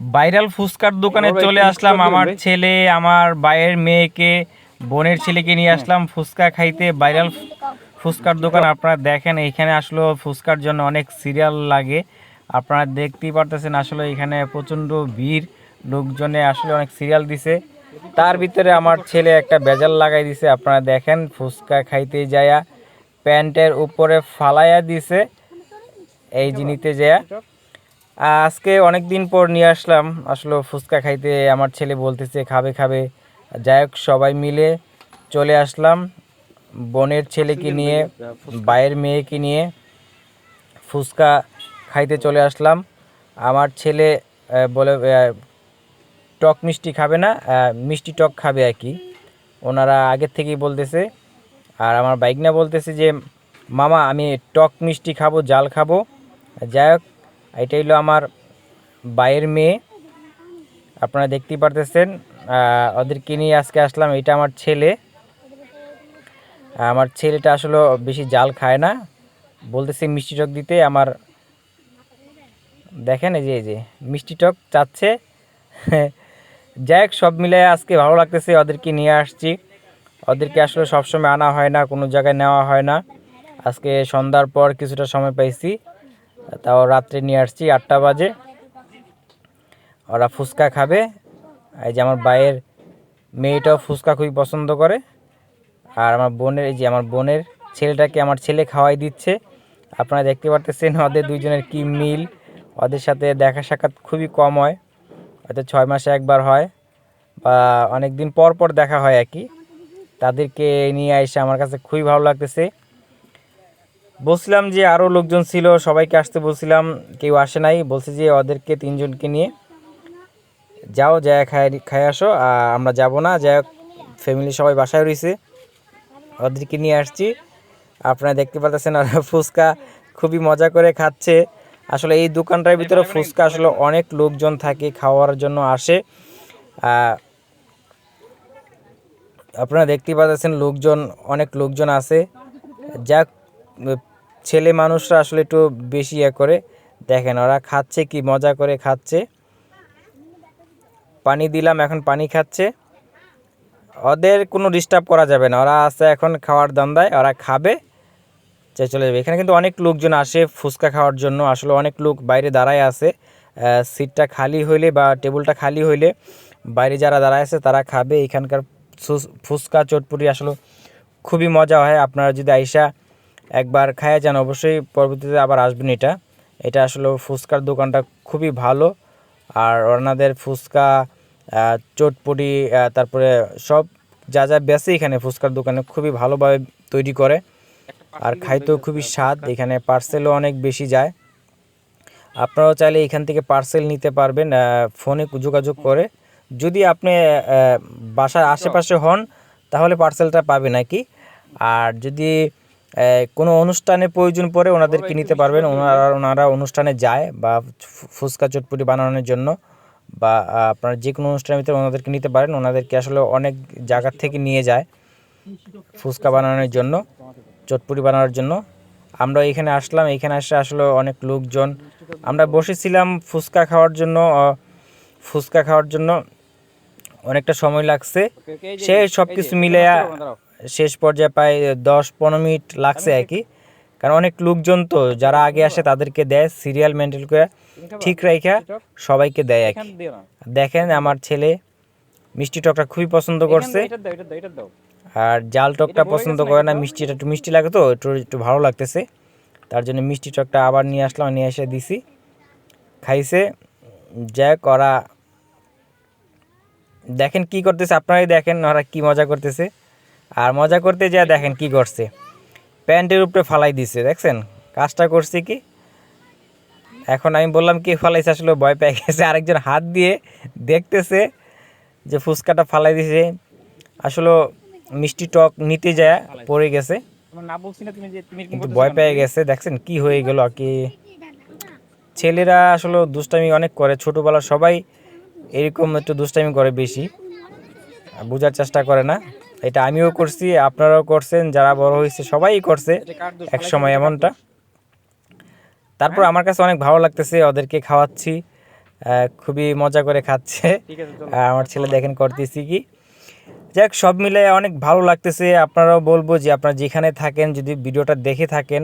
Viral ফুচকার দোকানে চলে আসলাম আমার ছেলে আমার ভাইয়ের মেয়েকে বোনের ছেলেকে নিয়ে আসলাম ফুচকা খাইতে। ভাইরাল ফুচকার দোকান আপনারা দেখেন এইখানে আসলে ফুচকার জন্য অনেক সিরিয়াল লাগে। আপনারা দেখতেই পারতেছেন আসলে এখানে প্রচণ্ড ভিড় লোকজনে আসলে অনেক সিরিয়াল দিছে। তার ভিতরে আমার ছেলে একটা বেজাল লাগাই দিছে আপনারা দেখেন ফুচকা খাইতে যায়া প্যান্টের উপরে ফালাইয়া দিছে এই জিনিসতে যায়া। আজকে অনেক দিন পর নিয়ে আসলাম। আসলে ফুচকা খাইতে আমার ছেলে বলতেছে খাবে খাবে। যাই হোক সবাই মিলে চলে আসলাম বোনের ছেলেকে নিয়ে ভাইয়ের মেয়েকে নিয়ে ফুচকা খাইতে চলে আসলাম। আমার ছেলে বলে টক মিষ্টি খাবে না মিষ্টি টক খাবে আর কি। ওনারা আগের থেকেই বলতেছে আর আমার বাইক না বলতেছে যে মামা আমি টক মিষ্টি খাব জাল খাব। যাই হোক এটাই হলো আমার বাইয়ের মেয়ে। আপনারা দেখতেই পারতেছেন ওদেরকে নিয়ে আজকে আসলাম। এটা আমার ছেলে। আমার ছেলেটা আসলে বেশি জাল খায় না। বলতেছে মিষ্টি টক দিতে। আমার দেখেন এই যে এই যে, মিষ্টি টক চাচ্ছে। যাই হোক, সব মিলে আজকে ভালো লাগতেছে ওদেরকে নিয়ে আসছি। ওদেরকে আসলে সবসময় আনা হয় না, কোনো জায়গায় নেওয়া হয় না। আজকে সন্ধ্যার পর কিছুটা সময় পাইছি। তাও রাত্রে নিয়ে আসছি আটটা বাজে। ওরা ফুচকা খাবে। এই যে আমার ভাইয়ের মেয়েটাও ফুচকা খুবই পছন্দ করে। আর আমার বোনের, এই যে আমার বোনের ছেলেটাকে আমার ছেলে খাওয়াই দিচ্ছে। আপনারা দেখতে পারতেছেন ওদের দুইজনের কি মিল। ওদের সাথে দেখা সাক্ষাৎ খুবই কম হয়। হয়তো ছয় মাসে একবার হয় বা অনেক দিন পর পর দেখা হয় আর কি। তাদেরকে নিয়ে এসে আমার কাছে খুবই ভালো লাগতেছে। বলছিলাম যে আরও লোকজন ছিল সবাইকে আসতে বলছিলাম কেউ আসে নাই। বলছে যে ওদেরকে তিনজনকে নিয়ে যাও যায় খায় খাই আসো আর আমরা যাব না। যাই হোক ফ্যামিলি সবাই বাসায় রয়েছে। ওদেরকে নিয়ে আসছি। আপনারা দেখতে পাচ্ছেন ওরা ফুচকা খুবই মজা করে খাচ্ছে। আসলে এই দোকানটার ভিতরে ফুচকা আসলে অনেক লোকজন থাকে খাওয়ার জন্য আসে। আপনারা দেখতে পাচ্ছেন লোকজন অনেক লোকজন আছে। যাক উম, ছেলে মানুষরা আসলে একটু বেশি ইয়ে করে, দেখেন ওরা খাচ্ছে কি, মজা করে খাচ্ছে। পানি দিলাম, এখন পানি খাচ্ছে। ওদের কোনো ডিস্টার্ব করা যাবে না, ওরা আছে এখন খাওয়ার দান্দায় ওরা খাবে যে চলে যাবে। এখানে কিন্তু অনেক লোকজন আসে ফুচকা খাওয়ার জন্য, আসলে অনেক লোক বাইরে দাঁড়ায় আছে। সিটটা খালি হইলে বা টেবিলটা খালি হইলে বাইরে যারা দাঁড়ায় আছে তারা খাবে। এখানকার ফুচকা চটপুরি আসলে খুবই মজা হয়। আপনারা যদি আইসা একবার খায়া যান অবশ্যই পরবর্তীতে আবার আসবেন এটা। এটা আসলে ফুচকার দোকানটা খুবই ভালো। আর ওনাদের ফুচকা আহ, তারপরে সব যা যা বেচে এখানে ফুচকার দোকানে খুবই ভালোভাবে তৈরি করে। আর খাইতেও খুবই স্বাদ এখানে পার্সেলও অনেক বেশি যায়। আপনারাও চাইলে এখান থেকে পার্সেল নিতে পারবেন ফোনে যোগাযোগ করে। যদি আপনি বাসার আশেপাশে হন তাহলে পার্সেলটা পাবেন নাকি আর যদি কোনো অনুষ্ঠানে প্রয়োজন পড়ে ওনাদেরকে নিতে পারবেন। ওনারা ওনারা অনুষ্ঠানে যায় বা ফুচকা চটপুটি বানানোর জন্য বা আপনার যে কোনো অনুষ্ঠানের ভিতরে ওনাদেরকে নিতে পারেন। ওনাদেরকে আসলে অনেক জায়গার থেকে নিয়ে যায় ফুচকা বানানোর জন্য চটপুরি বানানোর জন্য। আমরা এখানে আসলাম এখানে আসে আসলে অনেক লোকজন। আমরা বসেছিলাম ফুচকা খাওয়ার জন্য ফুচকা খাওয়ার জন্য। অনেকটা সময় লাগছে। সে সব কিছু মিলাইয়া শেষ পর্যায়ে প্রায় দশ পনেরো মিনিট লাগছে আর কি। কারণ অনেক লোকজন তো যারা আগে আসে তাদেরকে দেয় সিরিয়াল মেনটেন করে ঠিক রাইখা সবাইকে দেয় আর কি। দেখেন আমার ছেলে মিষ্টি টকটা খুবই পছন্দ করছে। আর জাল টকটা পছন্দ করে না মিষ্টিটা একটু মিষ্টি লাগে তো একটু একটু ভালো লাগতেছে। তার জন্য মিষ্টি টকটা আবার নিয়ে আসলাম নিয়ে এসে দিছি। খাইছে যাক করা দেখেন কি করতেছে আপনারাই দেখেন ওরা কি মজা করতেছে। আর মজা করতে যা দেখেন কি করছে প্যান্টের উপরে ফালাই দিছে, দেখছেন? কাজটা করছে কি? এখন আমি বললাম, কি ফালাইছে? আসলে ভয় পেয়ে গেছে। আরেকজন হাত দিয়ে দেখতেছে যে ফুচকাটা ফালাই দিছে। আসলে মিষ্টি টক নিতে যায়, পড়ে গেছে। কিন্তু ভয় পেয়ে গেছে, দেখছেন কি হয়ে গেল কি। ছেলেরা আসলে দুষ্টামি অনেক করে ছোটোবেলা সবাই এরকম একটু দুষ্টামি করে বেশি। বোঝার চেষ্টা করে না। এটা আমিও করছি আপনারাও করছেন যারা বড় হয়েছে সবাই করছে। এক সময় এমনটা। তারপর আমার কাছে অনেক ভালো লাগতেছে ওদেরকে খাওয়াচ্ছি আহ, খুবই মজা করে খাচ্ছে। আমার ছেলে দেখেন করতেছি কি। যাক সব মিলে অনেক ভালো লাগতেছে। আপনারাও বলব যে আপনারা যেখানে থাকেন যদি ভিডিওটা দেখে থাকেন